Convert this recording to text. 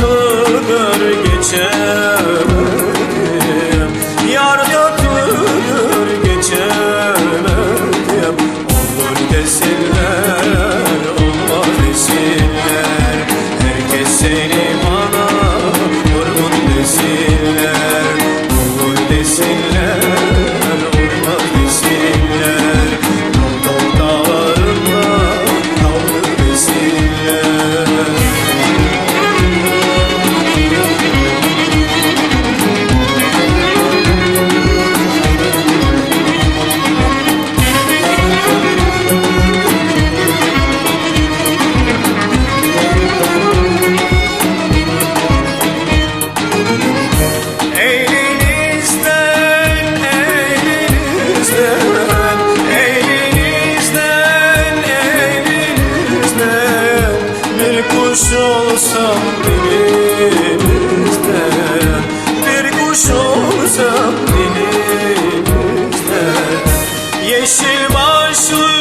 dörtlüdür geçemedim Yar dörtlüdür geçemedim Olur desinler, olmaz desinler Herkes seni bana olsam dilimizde Bir kuş olsam dilimizde Yeşil başlı